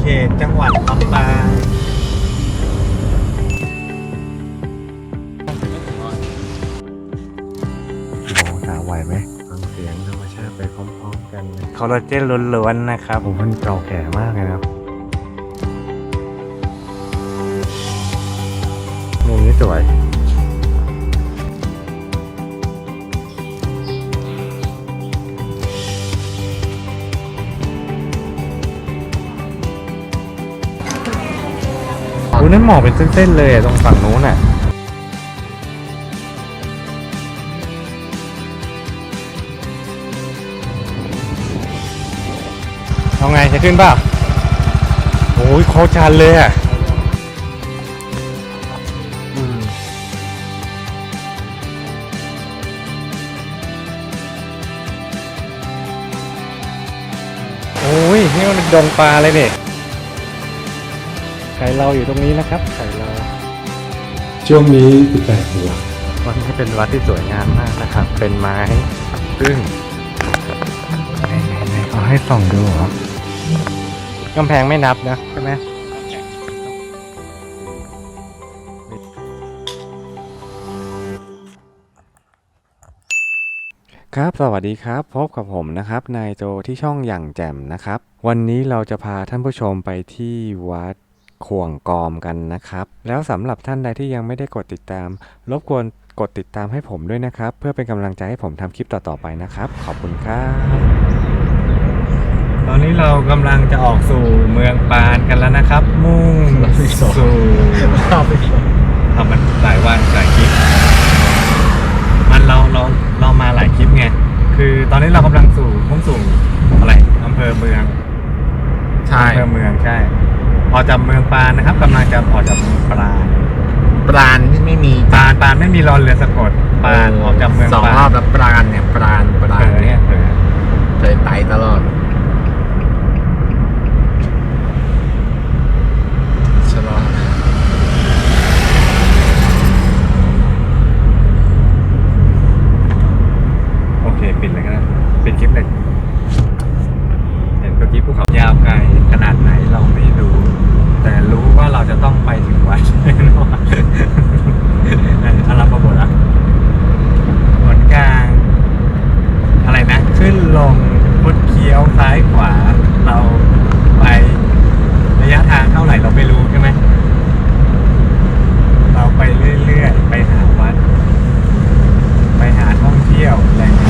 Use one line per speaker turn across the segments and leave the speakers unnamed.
เขตจังหวัดลำปางโอ้ตาไหวไหมฟังเสียงธรรมชาติไปพร้อมๆกันเลยคอลลาเจนล้วนๆนะครับ ผมมันเก่าแก่มากเลยนะครับมุมนี้สวย นั่นหมอกเป็นเส้นๆเลยตรงฝั่งนู้นอะเอาไงจะขึ้นเปล่าโอ้ยโคตรชันเลยอะอืมโอ้ยนี่มันเป็นดงปลาเลยเนี่ย ไข่เราอยู่ตรงนี้นะครับไข่เรา
ช่วงนี้18หัว
วัดนี้เป็นวัดที่สวยงามมากนะครับ เป็นไม้ซึ่งไหนๆๆเขาให้ส่องดูเหรอกำแพงไม่นับนะใช่ไหมครับสวัสดีครับพบกับผมนะครับนายโจที่ช่องอย่างแจ่มนะครับ วันนี้เราจะพาท่านผู้ชมไปที่วัด ขวงกอมกันนะครับ แล้วสำหรับท่านใดที่ยังไม่ได้กดติดตาม รบกวนกดติดตามให้ผมด้วยนะครับ เพื่อเป็นกำลังใจให้ผมทำคลิปต่อๆไปนะครับ ขอบคุณครับตอนนี้เรากำลังจะออกสู่เมืองปานกันแล้วนะครับ มุ่งสู่ทำมันหลายวันหลายคลิป มันเราเราเรามาหลายคลิปไงคือตอนนี้เรากำลังสู่มุ่งสู่อะไรอำเภอเมือง
ใช่
อำเภอเมืองใช่ ออกจากเมืองปานนะครับกำลังจะออกจากเมืองปราณ
ปราณที่ไม่มี
ปานปานไม่มีรอเรือสะกดปานออกจากเมือง
สอง
ปาน
รอบแล้วปราณเนี่ยปราณปรา
เผ
ณ
ลอเนี่ยเผลอ
เลยไตตลอดชะลอนะ
โอเค ปิดเลยก็ได้ปิดคลิปเลย เห็นเมื่อกี้ภูเขายาวไกลขนาดไหนเราไม่รู้ แต่รู้ว่าเราจะต้องไปถึงวัด แน่นอนเอออารัมพบทอะผลกลาง อะไรนะ ขึ้นลงพุดเคี้ยวซ้ายขวา เราไประยะทางเท่าไหร่เราไม่รู้ใช่ไหม เราไปเรื่อยๆ ไปหาวัด ไปหา ท่องเที่ยวแหล่ง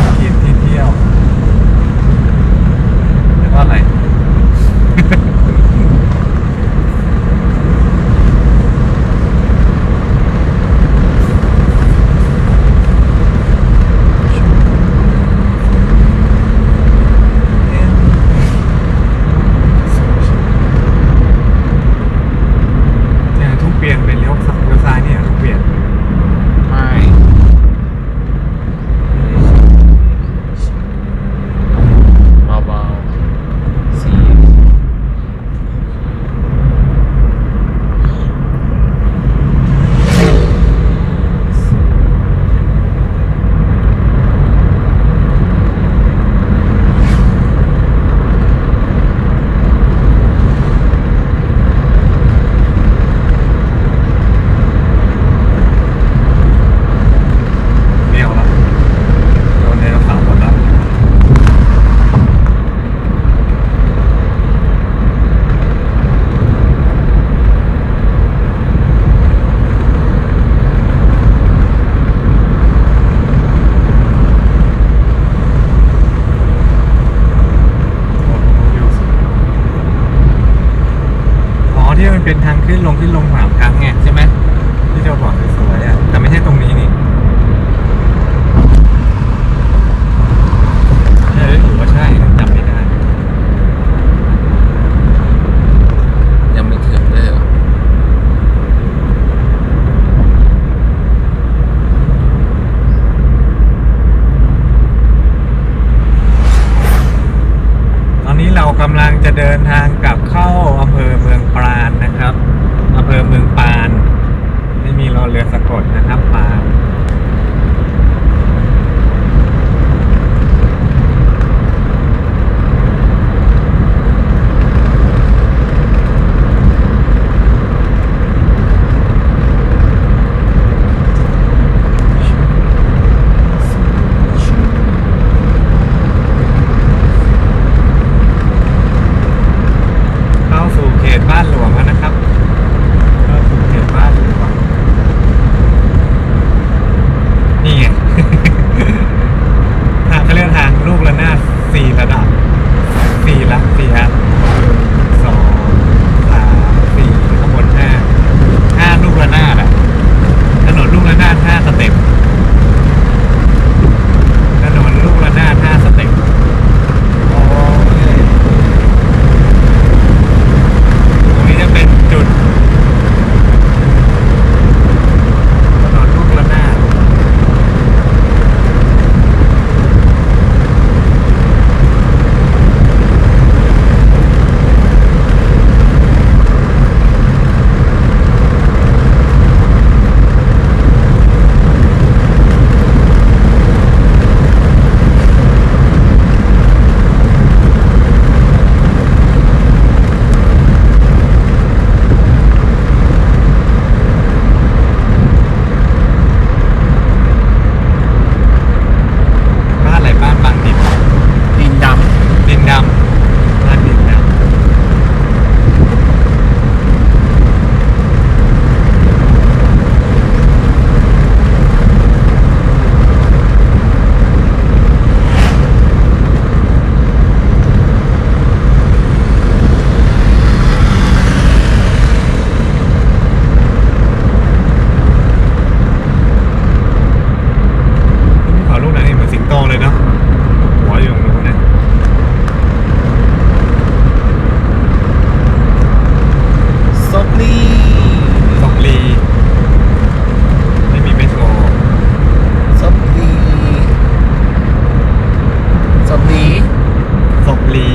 ศพลี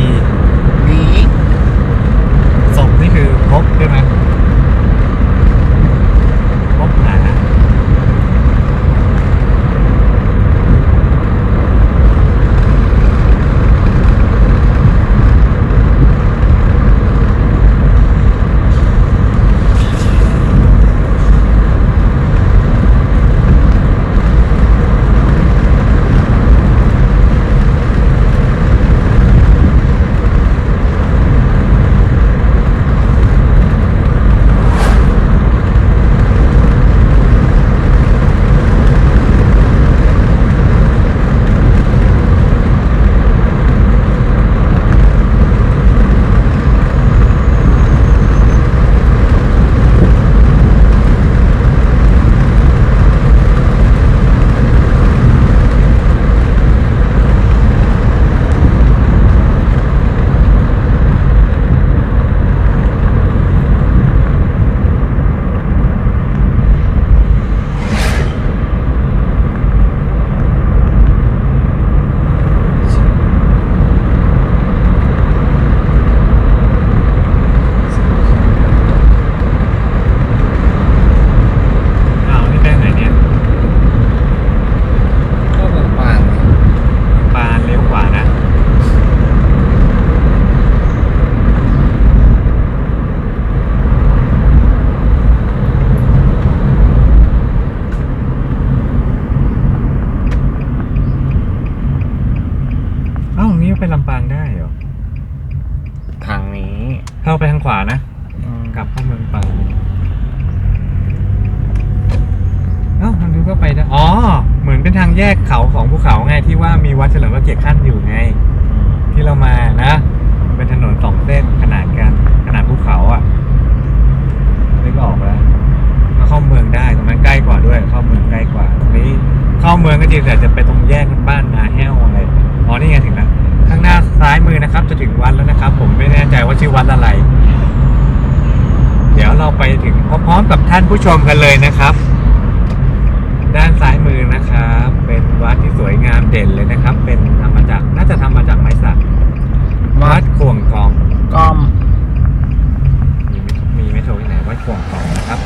นี้ศพนี่คือพบใช่ไหม เข้าเมืองก็จริงแต่จะไปตรงแยกบ้านนาแห้วอะไรอ๋อนี่ไงถึงแล้วข้างหน้าซ้ายมือนะครับ จะถึงวัดแล้วนะครับ ผมไม่แน่ใจว่าชื่อวัดอะไร เดี๋ยวเราไปถึงพร้อมๆกับท่านผู้ชมกันเลยนะครับ ด้านซ้ายมือนะครับ เป็นวัดที่สวยงามเด่นเลยนะครับ เป็นทำมาจากน่าจะทำมาจากไม้สักวัดขวงกอง
กอม
มีไม่มีไม่โทรที่ไหนวัดขวงกองนะครับ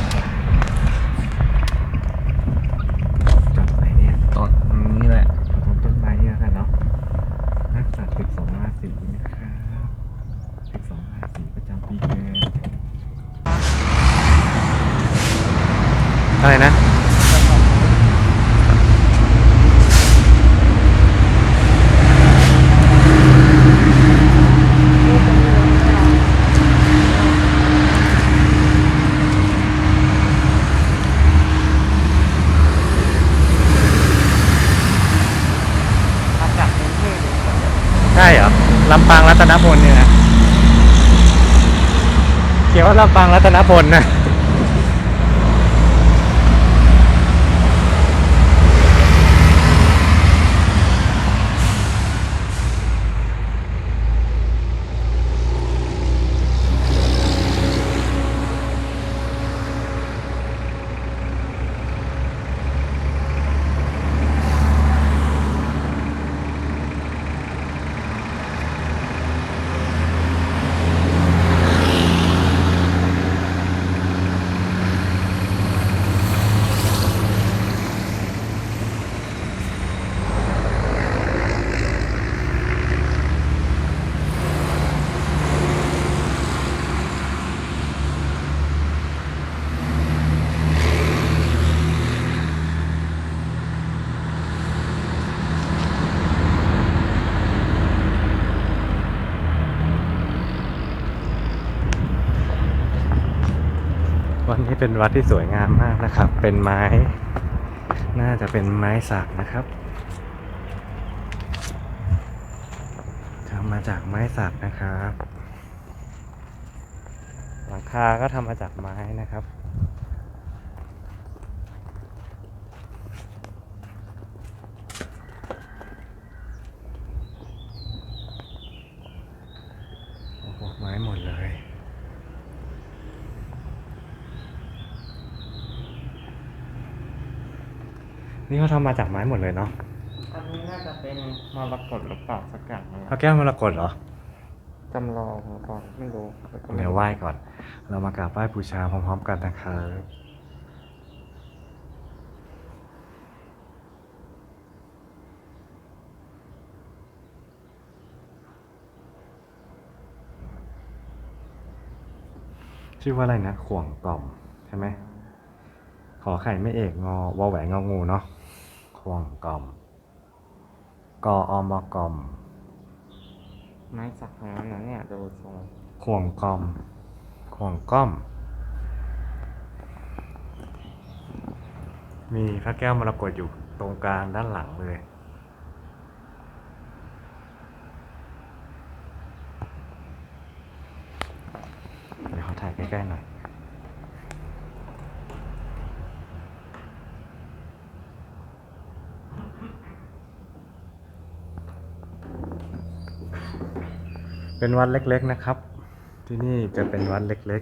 จอดไหนเนี่ย
ต้นนี้แหละ
จอดตรงต้นไม้เนี่ยแล้วกันเนาะนักสัตว์สิบ สิบนะครับสิบสองราศีประจำปีเกิดอะไรนะ
มาจากกรุงเทพ
ใช่เหรอ ลำปางรั ตนพลเนี่ยนะเขียนว่าลำปางรัตนพลนะ วันนี้เป็นวัดที่สวยงามมากนะครับ เป็นไม้ น่าจะเป็นไม้สักนะครับทำมาจากไม้สักนะครับ หลังคาก็ทำมาจากไม้นะครับ โอ้โหไม้หมดเลย นี่เขาทำมาจากไม้หมดเลยเนาะ
อันนี้น่าจะเป็นมรกตหรือเปล่าสักอย่างนึง
พระแก้วมรกตเหรอ
จำลองหรือเปล่าไม่รู้แต่ก็ไม่
เดี๋ยวไหว้ก่อน เรามากราบไหว้บูชาพร้อมๆกันนะครับชื่อว่าอะไรนะ ข่วงกล่อม ใช่ไหม ขอไข่ไม่เอกงอวอแหวนงองูเนาะข่ วงกล่อมกออมกล่อม
ไม้สักทั้งนั้นนะเนี่ยดูทรง
ข่วงกอมข่วงก้อม มีพระแก้วมรกตอยู่ตรงกลางด้านหลังเลยเดี๋ยวเขาถ่ายใกล้ๆหน่อย เป็นวัดเล็กๆนะครับ ที่นี่จะเป็นวัดเล็ก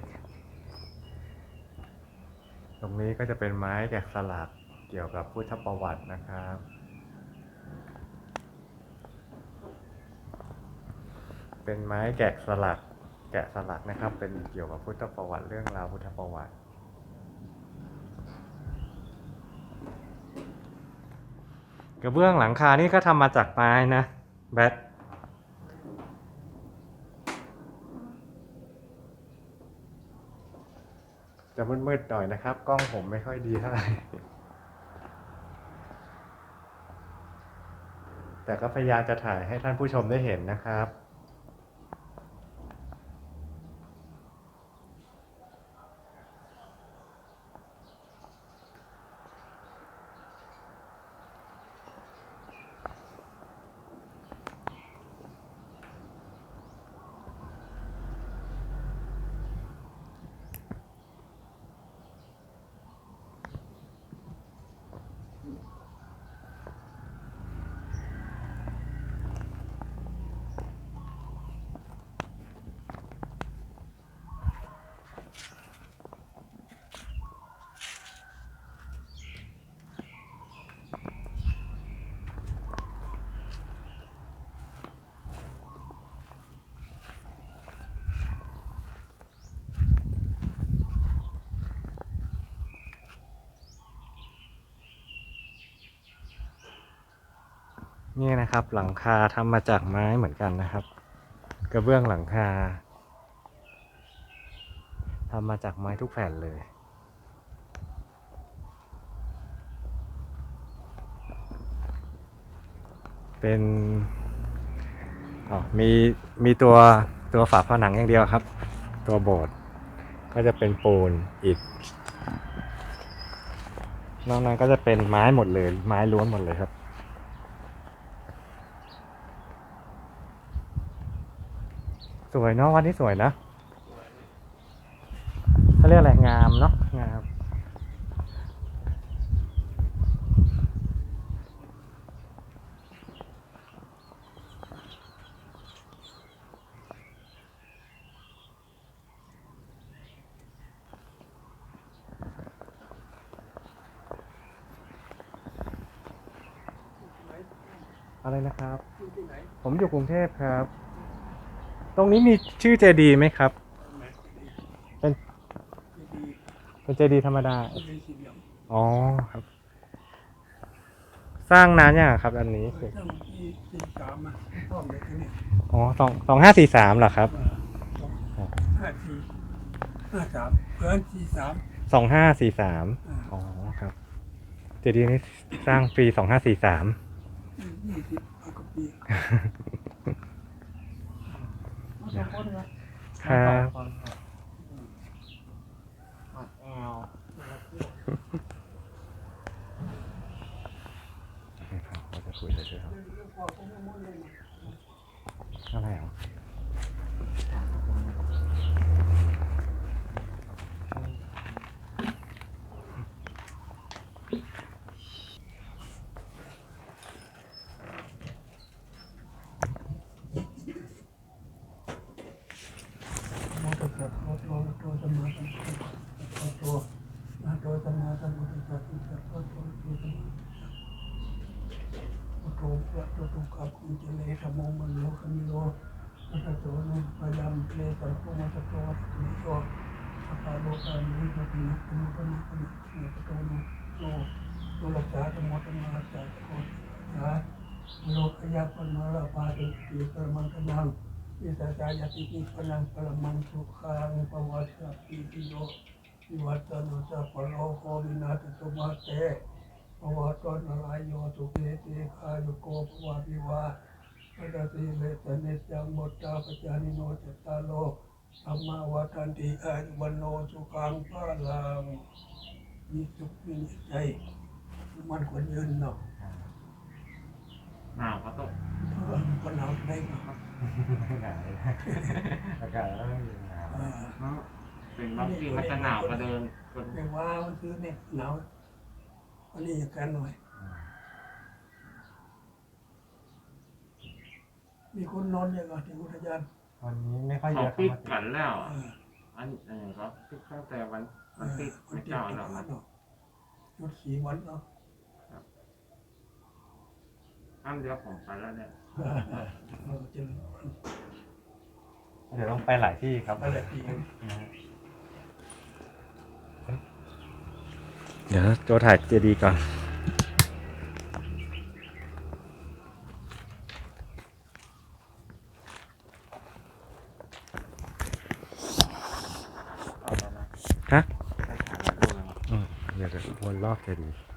ๆ ตรงนี้ก็จะเป็นไม้แกะสลักเกี่ยวกับพุทธประวัตินะครับ เป็นไม้แกะสลักแกะสลักนะครับ เป็นเกี่ยวกับพุทธประวัติเรื่องราวพุทธประวัติกระเบื้องหลังคานี่ก็ทำมาจากไม้นะแบท จะมืดๆหน่อยนะครับ กล้องผมไม่ค่อยดีเท่าไหร่ แต่ก็พยายามจะถ่ายให้ท่านผู้ชมได้เห็นนะครับ นี่นะครับ หลังคาทำมาจากไม้เหมือนกันนะครับ กระเบื้องหลังคาทำมาจากไม้ทุกแผ่นเลย เป็นอ๋อมีมีตัวตัวฝาผนังอย่างเดียวครับ ตัวโบสถ์ก็จะเป็นปูนอิฐนอกนั้นก็จะเป็นไม้หมดเลย ไม้ล้วนหมดเลยครับ วยเนาะวันนี้สวยนะเขาเรียกอะไรงามเนาะงามอะไรนะครับ ผมอยู่กรุงเทพครับ ตรงนี้มีชื่อเจดีไหมครับ เป็นเป็นเจดีธรรมดา อ๋อครับ สร้างนานยังครับ อันนี้
ตั้งที่สี่สามอะห้องเด็กนี่
อ๋อสองสองห้าสี่สามเหรอครับ
ห้าสี่ห้าสามเพื่อนสี่สาม
สองห้าสี่สามอ๋อครับ เจดีย์นี้สร้างปีสองห้าสี่สาม
ยี่สิบกว่าปี
สองคนเหรอ
ครับ
สองคนครับอ่อนแอว
นี่ครับเราจะคุยเฉยๆครับอะไรเหรอ
โมตัสสะโมโตโมโตสัมมาสัมพุทธัสสะโมโตโมโตสัมมาสัมพุทธัสสะโมโตโมโตสัมมาสัมพุทธัสสะโมโตพระโตตุกะคุเจเลธรรมโมมันโลคมิโลมัตโตนุปยามเลสัพพมัตโตวั ตถุโตสัพพะโลกามิวัตถินะตุมะปะนะปะนะมัตโตโนโนโนรักษาธรรมะธรรมะรักษาโคสาโลกยาปนราปาติติปรมังคนังวิสาจายติปิปนังปรมังสุขังปวัสสะปิติโยวิวัตตโนสัพพโลกโควินาศตุมาเตภวะตนรายโยสุเกติคายุโกภวะวิวาปตติเลสเนจังบทตาปจานิโนจตตาโล สัมมาวัฏันติอายุวันโนสุขังพลังมีสุขมีใจมันควรยืนเนาะ
หนาวก็ตก
เออคนเอาได้เนาะ
หนาวอากาศแล้วอยู่หนาว
เออ
เนาะเป็นบางทีมันจะหนาวกว่าเดิมคน
แต่ว่ามันซื้อเนี่ยหนาวอันนี้อย่างกันหน่อย มีคนนอนอย่างไรที่อุทยาน
วันนี้ไม่ค่อยเย
เขา
อะ
ปิด
ครับ
กันแล้ว
เออ
อันอันนี้ก็ปิดตั้งแต่วัน
เอ
วัน
อ
ติด
วั
ไม่
นที่
เจ้า
ปิด
แล้ว
วั
มัน
นเนาะหยุดสี่วันเนาะ
อันเดียวผมไปแล้วเนี่ย
เออเออเราจะ
เดี๋ยวต้องไปหลายที่ครับ
อะไรปีนึง
เดี๋ยวโจถ่ายเจดีย์ก่อน
เอาแล้วนะ
ฮะ
ได้ถ่ายแล้วดูแล้ว
อืม เดี๋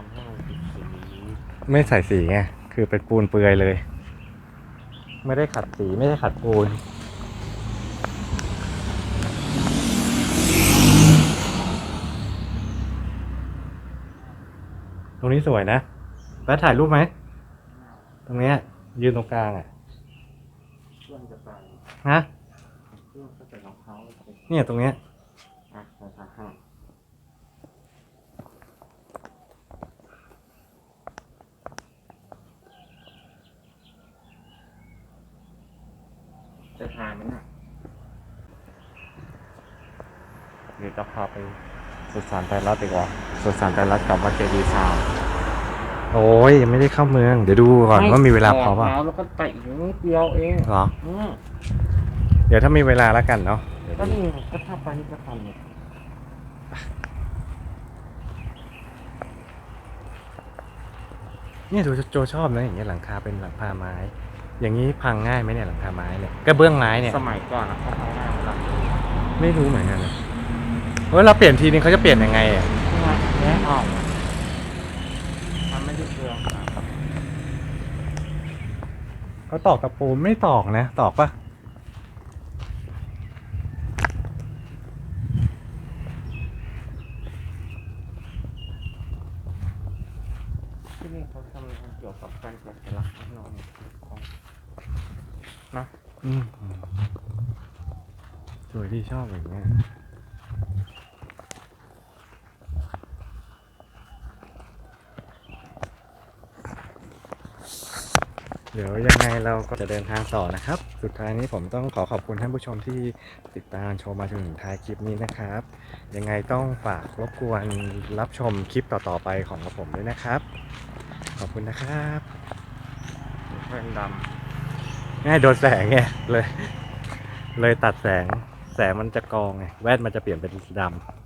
ยวจะวนรอบเจดีย์ไม่ใส่สีไง คือเป็นปูนเปลือยเลย ไม่ได้ขัดสีไม่ได้ขัดปูน ตรงนี้สวยนะแล้วถ่ายรูปไหม ตรงเนี้ย ยืนตรงกลางอะ
เพื่อนจะไป
ฮะ
เพื่อนจะใส่รองเท้าจะไป
เนี่ยตรงเนี้ย
อะใส่ขาห้าง จะทานไหมน่ะ
เดี๋ยวจะพาไปสุสานไตรรัตน์ดีกว่าสุสานไตรรัตน์กับวัดเจดีย์ซาวน์โอ้ยยังไม่ได้เข้าเมือง เดี๋ยวดูก่อนว่ามีเวลาพอเปล่า
เท้าแล้วก็เตะอยู่นิดเดียวเอง
เหรอ
อืม
เดี๋ยวถ้ามีเวลาแล้วกันเนาะเดี๋ยว
ก็
ดู
นี่ก็ถ้าไปนี่ก็ทันเนี่ย
เนี่ยดูโจชอบนะอย่างเงี้ยหลังคาเป็นหลังคาไม้ อย่างนี้พังง่ายไหมเนี่ยหลังคาไม้เนี่ยกระเบื้องไม้เนี่ย
สมัยก่อนอะเขาทำได้หลัง
ไม่รู้เหมือนกันเลยเฮ้ยเราเปลี่ยนทีนึงเขาจะเปลี่ยนยังไงอะ
แง่ออกมันไม่ได้เปลืองครับ
เขาตอกตะปูไม่ตอกนะ ตอกปะ
ที่นี่เขาทำเกี่ยวกับการแกะสลักแน่นอนของ นะ
อืมสวยที่ชอบอย่างเงี้ยเดี๋ยวยังไงเราก็จะเดินทางต่อนะครับ สุดท้ายนี้ผมต้องขอขอบคุณท่านผู้ชมที่ติดตามชมมาจนถึงท้ายคลิปนี้นะครับ ยังไงต้องฝากรบกวนรับชมคลิปต่อๆไปของกระผมด้วยนะครับ ขอบคุณนะครับ
เพื่อนด
ง่ายโดนแสงไงเลย เลยตัดแสงแสงมันจะกองไงแว่นมันจะเปลี่ยนเป็นดำ